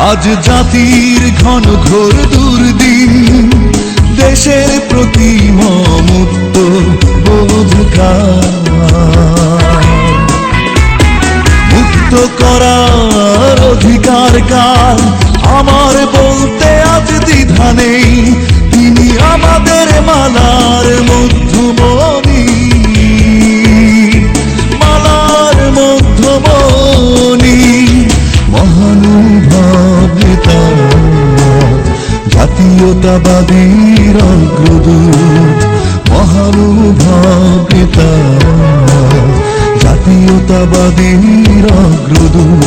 আজ জাতির ঘন ঘোর দুর্দিন দেশের প্রতি বোধকার মুক্ত করার অধিকার কাল আমার জাতীয়তাবাদীর অগ্রদূত মহানুভব নেতা জাতীয়তাবাদীর অগ্রদূত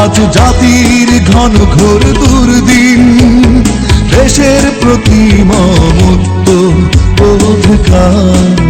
আজ জাতির ঘন ঘোর দুর্দিন, দেশের প্রতি মমত্ব অধিকার।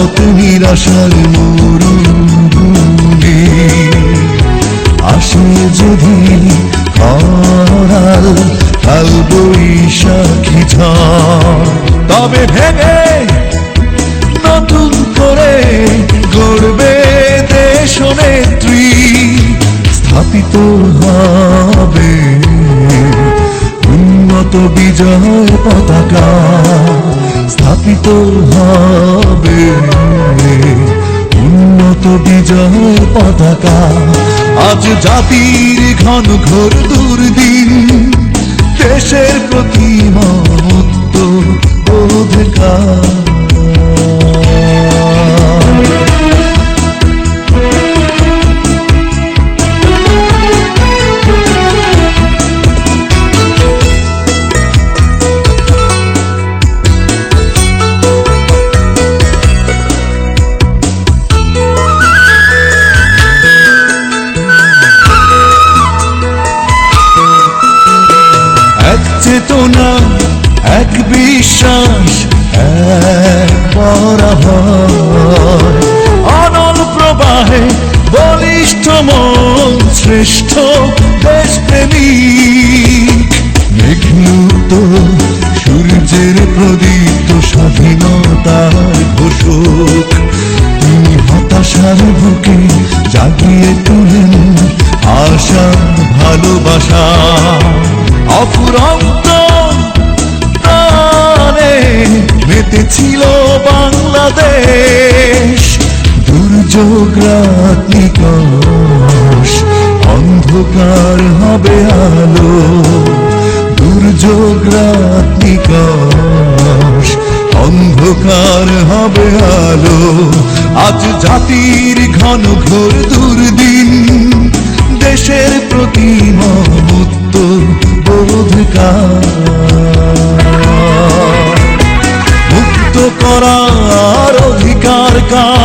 পর্বত নিরাশার মরুভূমি আসে যদি করাল, কাল বৈশাখী ঝড়। তবে ভেঙে নতুন করে গড়বে দেশ নেত্রী। স্থাপিত হবে উন্নত বিজয় পতাকা। স্থাপিত হবে বিজয় পতাকা। আজ জাতির ঘন ঘোর দুর্দিন দেশের প্রতি মত অধিকার এক বিশ্বাস, এক পরাভয়। অনল প্রবাহে বলিষ্ঠ মন শ্রেষ্ঠ মেঘমুক্ত সূর্যের প্রদীপ্ত স্বাধীনতার ঘোষক। তিনি হতাশার বুকে জাগিয়ে তুলেন আশা, ভালোবাসা। অফুরন্ত রাত অন্ধকার হবে আলো দুর্যোগ অন্ধকার হবে আলো। আজ জাতির ঘন ঘোর দুর্দিন, দেশের প্রতি মমত্ব বোধকার মুক্ত করার অধিকার কার?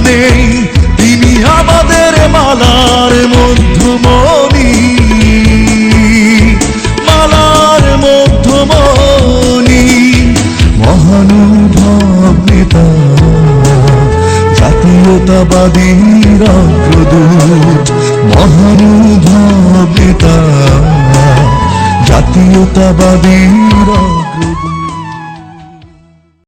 নেই। তিনি আমাদের মালার মধ্যমণি। মালার মধ্যমণি। মহানুভব নেতা। জাতীয়তাবাদীর অগ্রদূত মহানুভব নেতা। জাতীয়তাবাদীর